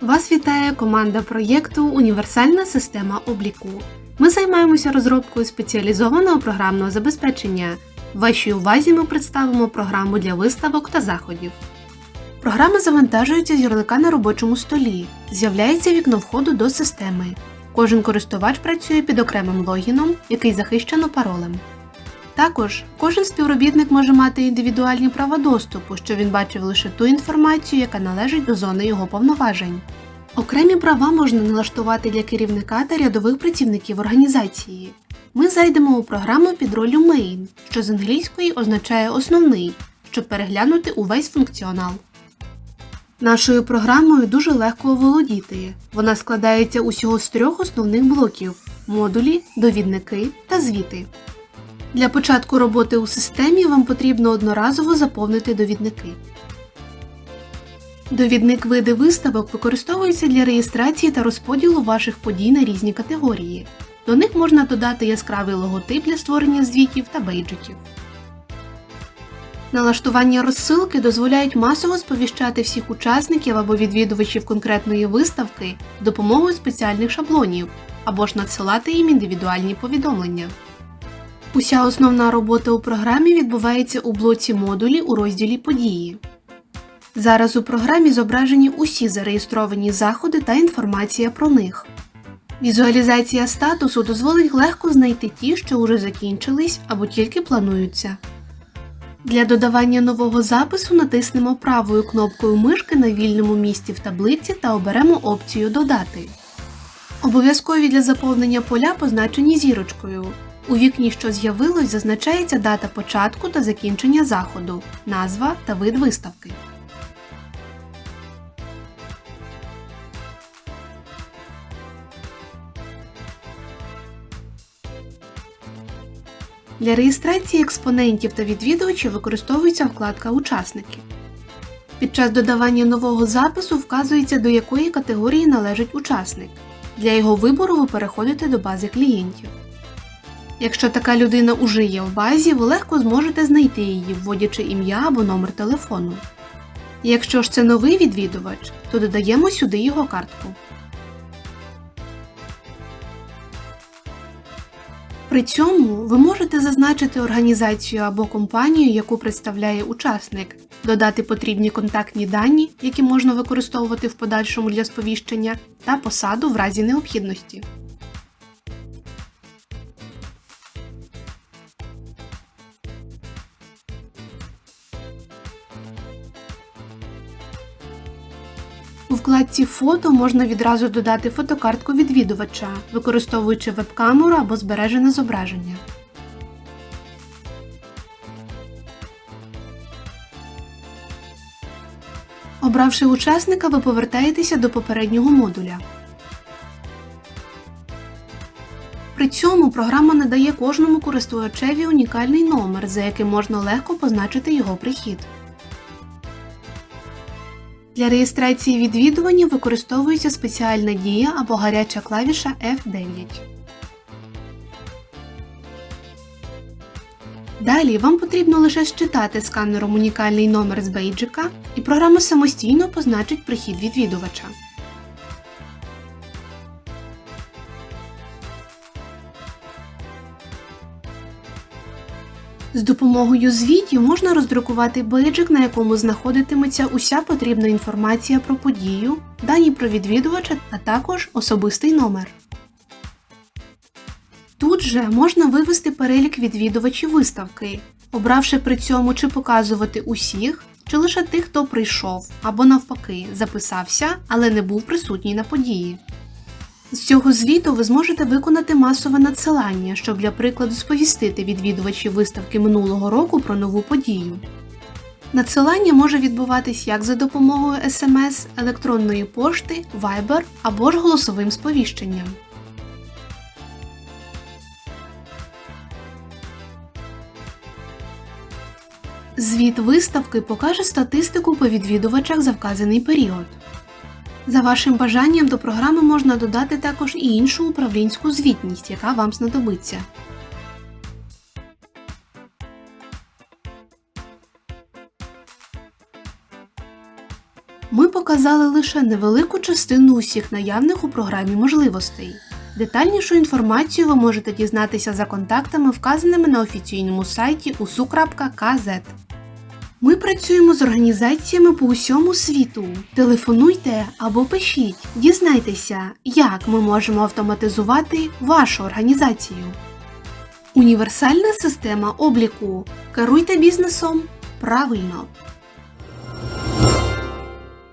Вас вітає команда проєкту Універсальна система обліку. Ми займаємося розробкою спеціалізованого програмного забезпечення. Вашій увазі ми представимо програму для виставок та заходів. Програма завантажується з ярлика на робочому столі. З'являється вікно входу до системи. Кожен користувач працює під окремим логіном, який захищено паролем. Також кожен співробітник може мати індивідуальні права доступу, що він бачив лише ту інформацію, яка належить до зони його повноважень. Окремі права можна налаштувати для керівника та рядових працівників організації. Ми зайдемо у програму під ролью Main, що з англійської означає основний, щоб переглянути увесь функціонал. Нашою програмою дуже легко оволодіти. Вона складається усього з трьох основних блоків модулі, довідники та звіти. Для початку роботи у системі вам потрібно одноразово заповнити довідники. Довідник види виставок використовується для реєстрації та розподілу ваших подій на різні категорії. До них можна додати яскравий логотип для створення звітів та бейджиків. Налаштування розсилки дозволяють масово сповіщати всіх учасників або відвідувачів конкретної виставки з допомогою спеціальних шаблонів або ж надсилати їм індивідуальні повідомлення. Уся основна робота у програмі відбувається у блоці модулі у розділі Події. Зараз у програмі зображені усі зареєстровані заходи та інформація про них. Візуалізація статусу дозволить легко знайти ті, що уже закінчились або тільки плануються. Для додавання нового запису натиснемо правою кнопкою мишки на вільному місці в таблиці та оберемо опцію Додати. Обов'язкові для заповнення поля позначені зірочкою. У вікні, що з'явилось, зазначається дата початку та закінчення заходу, назва та вид виставки. Для реєстрації експонентів та відвідувачів використовується вкладка Учасники. Під час додавання нового запису вказується, до якої категорії належить учасник. Для його вибору ви переходите до бази клієнтів. Якщо така людина уже є в базі, ви легко зможете знайти її, вводячи ім'я або номер телефону. Якщо ж це новий відвідувач, то додаємо сюди його картку. При цьому ви можете зазначити організацію або компанію, яку представляє учасник, додати потрібні контактні дані, які можна використовувати в подальшому для сповіщення, та посаду в разі необхідності. У вкладці Фото можна відразу додати фотокартку відвідувача, використовуючи веб-камеру або збережене зображення. Обравши учасника, ви повертаєтеся до попереднього модуля. При цьому програма надає кожному користувачеві унікальний номер, за яким можна легко позначити його прихід. Для реєстрації відвідування використовується спеціальна дія або гаряча клавіша F9. Далі вам потрібно лише считати сканером унікальний номер з бейджика, і програма самостійно позначить прихід відвідувача. З допомогою звітів можна роздрукувати бейджик, на якому знаходитиметься уся потрібна інформація про подію, дані про відвідувача, а також особистий номер. Тут же можна вивести перелік відвідувачів виставки, обравши при цьому чи показувати усіх, чи лише тих, хто прийшов, або навпаки, записався, але не був присутній на події. З цього звіту ви зможете виконати масове надсилання, щоб для прикладу сповістити відвідувачів виставки минулого року про нову подію. Надсилання може відбуватись як за допомогою SMS, електронної пошти, Viber або ж голосовим сповіщенням. Звіт виставки покаже статистику по відвідувачах за вказаний період. За вашим бажанням до програми можна додати також і іншу управлінську звітність, яка вам знадобиться. Ми показали лише невелику частину усіх наявних у програмі можливостей. Детальнішу інформацію ви можете дізнатися за контактами, вказаними на офіційному сайті usu.kz. Ми працюємо з організаціями по усьому світу. Телефонуйте або пишіть, дізнайтеся, як ми можемо автоматизувати вашу організацію. Універсальна система обліку. Керуйте бізнесом правильно.